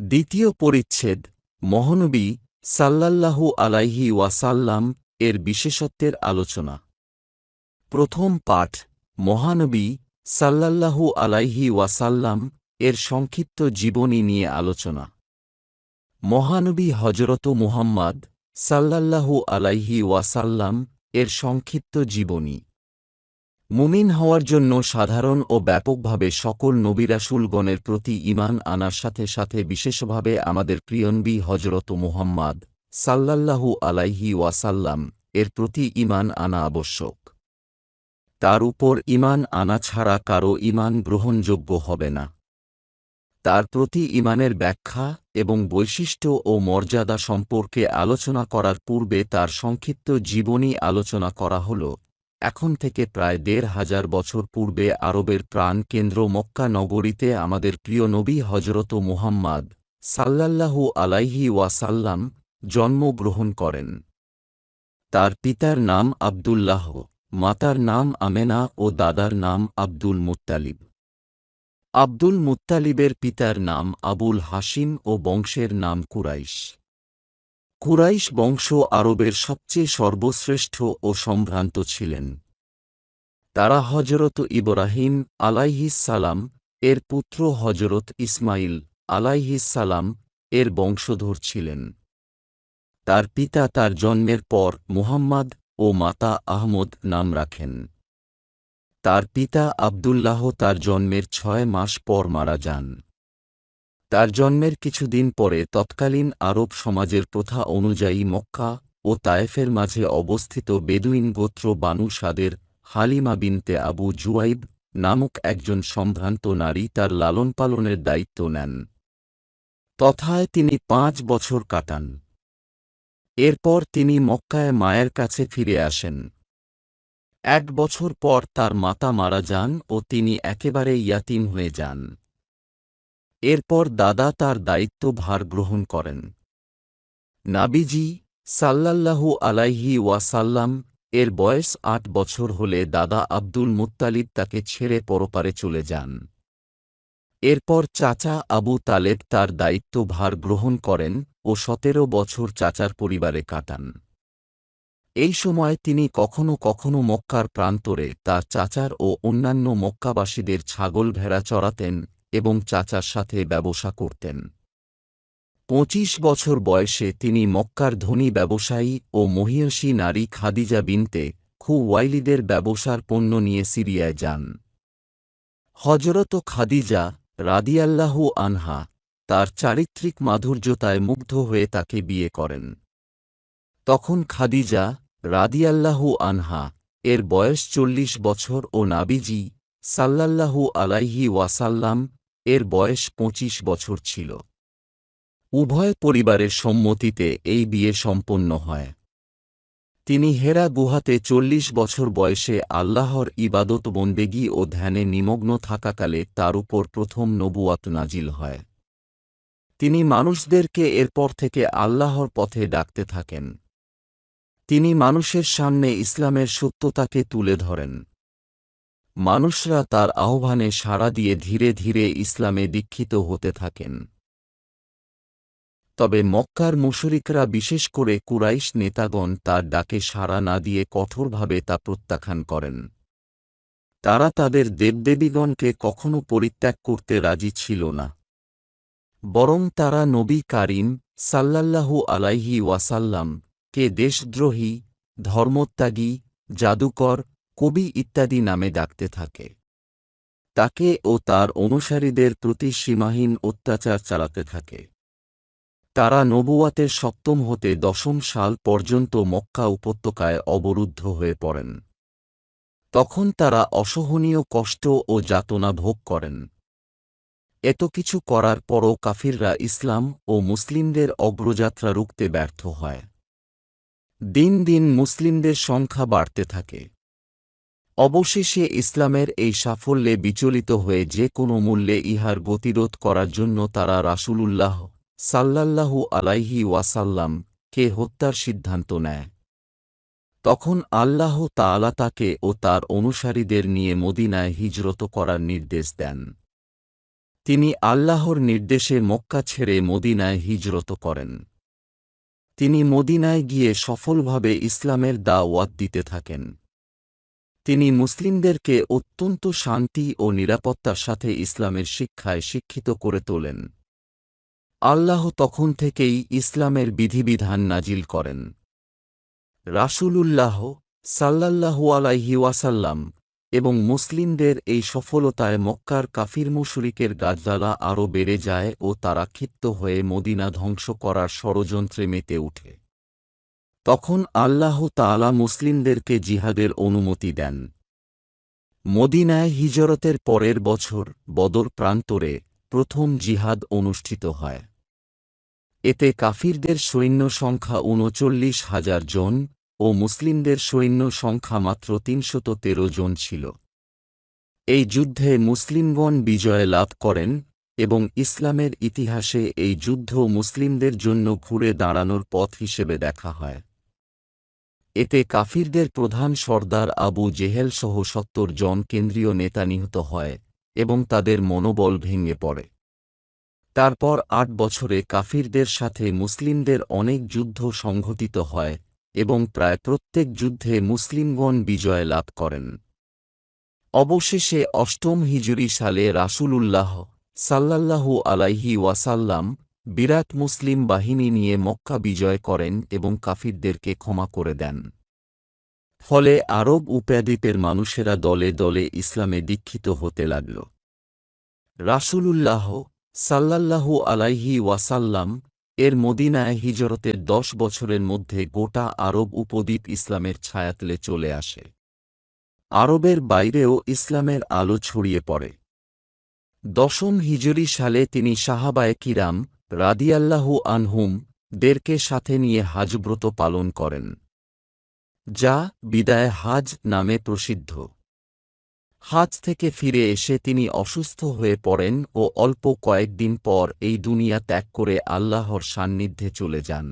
দ্বিতীয় পরিচ্ছেদ, মহানবী সাল্লাল্লাহু আলাইহি ওয়াসাল্লাম এর বিশেষত্বের আলোচনা। প্রথম পাঠ, মহানবী সাল্লাল্লাহু আলাইহি ওয়াসাল্লাম এর সংক্ষিপ্ত জীবনী নিয়ে আলোচনা। মহানবী হজরত মুহাম্মদ সাল্লাল্লাহু আলাইহি ওয়াসাল্লাম এর সংক্ষিপ্ত জীবনী। মুমিন হওয়ার জন্য সাধারণ ও ব্যাপকভাবে সকল নবিরাসুলগণের প্রতি ঈমান আনার সাথে সাথে বিশেষভাবে আমাদের প্রিয়নবী হজরত মুহাম্মদ সাল্লাল্লাহু আলাইহি ওয়াসাল্লাম এর প্রতি ঈমান আনা আবশ্যক। তার উপর ঈমান আনা ছাড়া কারও ঈমান গ্রহণযোগ্য হবে না। তার প্রতি ঈমানের ব্যাখ্যা এবং বৈশিষ্ট্য ও মর্যাদা সম্পর্কে আলোচনা করার পূর্বে তার সংক্ষিপ্ত জীবনী আলোচনা করা হল এখন থেকে প্রায় দেড় হাজার বছর পূর্বে আরবের প্রাণ কেন্দ্র মক্কা নগরীতে আমাদের প্রিয় নবী হজরত মুহাম্মদ সাল্লাল্লাহু আলাইহি ওয়াসাল্লাম জন্মগ্রহণ করেন। তার পিতার নাম আবদুল্লাহ, মাতার নাম আমেনা ও দাদার নাম আব্দুল মুত্তালিব। আব্দুল মুত্তালিবের পিতার নাম আবুল হাসিম ও বংশের নাম কুরাইশ। কুরাইশ বংশ আরবের সবচেয়ে সর্বশ্রেষ্ঠ ও সম্ভ্রান্ত ছিলেন। তারা হজরত ইব্রাহিম আলাইহিসালাম এর পুত্র হজরত ইসমাইল আলাইহিসালাম এর বংশধর ছিলেন। তার পিতা তার জন্মের পর মুহাম্মদ ও মাতা আহমদ নাম রাখেন। তার পিতা আবদুল্লাহ তার জন্মের ছয় মাস পর মারা যান। তার জন্মের কিছুদিন পরে তৎকালীন আরব সমাজের প্রথা অনুযায়ী মক্কা ও তায়েফের মাঝে অবস্থিত বেদুইন গোত্র বানু সাদের হালিমা বিনতে আবু জুয়াইব নামক একজন সম্ভ্রান্ত নারী তার লালন পালনের দায়িত্ব নেন। তথায় তিনি পাঁচ বছর কাটান। এরপর তিনি মক্কায় মায়ের কাছে ফিরে আসেন। এক বছর পর তার মাতা মারা যান ও তিনি একেবারে ইয়াতিম হয়ে যান। এরপর দাদা তার দায়িত্ব ভার গ্রহণ করেন। নাবিজি সাল্লাল্লাহু আলাইহি ওয়াসাল্লাম এর বয়স আট বছর হলে দাদা আব্দুল মুত্তালিব তাকে ছেড়ে পরপারে চলে যান। এরপর চাচা আবু তালেব তার দায়িত্ব ভার গ্রহণ করেন ও সতেরো বছর চাচার পরিবারে কাটান। এই সময় তিনি কখনো কখনো মক্কার প্রান্তরে তার চাচার ও অন্যান্য মক্কাবাসীদের ছাগল ভেড়া চড়াতেন এবং চাচার সাথে ব্যবসা করতেন। পঁচিশ বছর বয়সে তিনি মক্কার ধনী ব্যবসায়ী ও মহিয়সী নারী খাদিজা বিনতে খু ওয়াইলিদের ব্যবসার পণ্য নিয়ে সিরিয়ায় যান। হজরত খাদিজা রাদিয়াল্লাহু আনহা তার চারিত্রিক মাধুর্যতায় মুগ্ধ হয়ে তাকে বিয়ে করেন। তখন খাদিজা রাদিয়াল্লাহু আনহা এর বয়স চল্লিশ বছর ও নাবিজি সাল্লাল্লাহু আলাইহি ওয়াসাল্লাম এর বয়স পঁচিশ বছর ছিল। উভয় পরিবারের সম্মতিতে এই বিয়ে সম্পন্ন হয়। তিনি হেরা গুহাতে চল্লিশ বছর বয়সে আল্লাহর ইবাদত বন্দেগী ও ধ্যানে নিমগ্ন থাকাকালে তার উপর প্রথম নবুয়াত নাজিল হয়। তিনি মানুষদেরকে এরপর থেকে আল্লাহর পথে ডাকতে থাকেন। তিনি মানুষের সামনে ইসলামের সত্যতাকে তুলে ধরেন। মানুষরা তার আহ্বানে সাড়া দিয়ে ধীরে ধীরে ইসলামে দীক্ষিত হতে থাকেন। তবে মক্কার মুশরিকরা বিশেষ করে কুরাইশ নেতাগণ তার ডাকে সাড়া না দিয়ে কঠোরভাবে তা প্রত্যাখ্যান করেন। তারা তাদের দেবদেবীগণকে কখনো পরিত্যাগ করতে রাজি ছিল না। বরং তারা নবী কারিম সাল্লাল্লাহু আলাইহি ওয়াসাল্লাম কে দেশদ্রোহী, ধর্মত্যাগী, জাদুকর কবি ইত্যাদি নামে ডাকতে থাকে। তাকে ও তার অনুসারীদের প্রতি সীমাহীন অত্যাচার চালাতে থাকে। তারা নবুয়াতের সপ্তম হতে দশম সাল পর্যন্ত মক্কা উপত্যকায় অবরুদ্ধ হয়ে পড়েন। তখন তারা অসহনীয় কষ্ট ও যাতনা ভোগ করেন। এত কিছু করার পরও কাফিররা ইসলাম ও মুসলিমদের অগ্রযাত্রা রুখতে ব্যর্থ হয়। দিন দিন মুসলিমদের সংখ্যা বাড়তে থাকে। অবশেষে ইসলামের এই সাফল্যে বিচলিত হয়ে যে কোনো মূল্যে ইহার গতিরোধ করার জন্য তারা রাসূলুল্লাহ সাল্লাল্লাহু আলাইহি ওয়াসাল্লাম কে হত্যার সিদ্ধান্ত নেয়। তখন আল্লাহ তাআলা তাকে ও তার অনুসারীদের নিয়ে মদিনায় হিজরত করার নির্দেশ দেন। তিনি আল্লাহর নির্দেশে মক্কা ছেড়ে মদিনায় হিজরত করেন। তিনি মদিনায় গিয়ে সফলভাবে ইসলামের দাওয়াত দিতে থাকেন। তিনি মুসলিমদেরকে অত্যন্ত শান্তি ও নিরাপত্তার সাথে ইসলামের শিক্ষায় শিক্ষিত করে তোলেন। আল্লাহ তখন থেকেই ইসলামের বিধিবিধান নাজিল করেন। রাসূলুল্লাহ সাল্লাল্লাহু আলাইহি ওয়াসাল্লাম এবং মুসলিমদের এই সফলতায় মক্কার কাফির মুশরিকের গাজদালা আরও বেড়ে যায় ও তারা ক্ষিপ্ত হয়ে মদিনা ধ্বংস করার ষড়যন্ত্রে মেতে উঠে তখন আল্লাহ তাআলা মুসলিমদেরকে জিহাদের অনুমতি দেন। মদিনায় হিজরতের পরের বছর বদর প্রান্তরে প্রথম জিহাদ অনুষ্ঠিত হয়। এতে কাফিরদের সৈন্য সংখ্যা উনচল্লিশ হাজার জন ও মুসলিমদের সৈন্য সংখ্যা মাত্র তিনশত তেরো জন ছিল। এই যুদ্ধে মুসলিমগণ বিজয় লাভ করেন এবং ইসলামের ইতিহাসে এই যুদ্ধ মুসলিমদের জন্য ঘুরে দাঁড়ানোর পথ হিসেবে দেখা হয়। এতে কাফিরদের প্রধান সর্দার আবু জেহেল সহ সত্তর জন কেন্দ্রীয় নেতা নিহত হয় এবং তাদের মনোবল ভেঙে পড়ে। তারপর আট বছরে কাফিরদের সাথে মুসলিমদের অনেক যুদ্ধ সংঘটিত হয় এবং প্রায় প্রত্যেক যুদ্ধে মুসলিমগণ বিজয় লাভ করেন। অবশেষে অষ্টম হিজুরি সালে রাসূলুল্লাহ সাল্লাল্লাহু আলাইহি ওয়াসাল্লাম বিরাট মুসলিম বাহিনী নিয়ে মক্কা বিজয় করেন এবং কাফিরদেরকে ক্ষমা করে দেন। ফলে আরব উপদ্বীপের মানুষেরা দলে দলে ইসলামে দীক্ষিত হতে লাগল। রাসূলুল্লাহ সাল্লাল্লাহু আলাইহি ওয়াসাল্লাম এর মদিনায় হিজরতের দশ বছরের মধ্যে গোটা আরব উপদ্বীপ ইসলামের ছায়াতলে চলে আসে। আরবের বাইরেও ইসলামের আলো ছড়িয়ে পড়ে। দশম হিজরি সালে তিনি সাহাবায়ে কিরাম রাদিয়াল্লাহু আনহুম, দেরকে সাথে নিয়ে হাজব্রত পালন করেন, যা বিদায় হাজ নামে প্রসিদ্ধ। হাজ থেকে ফিরে এসে তিনি অসুস্থ হয়ে পড়েন ও অল্প কয়েকদিন পর এই দুনিয়া ত্যাগ করে আল্লাহর সান্নিধ্যে চলে যান।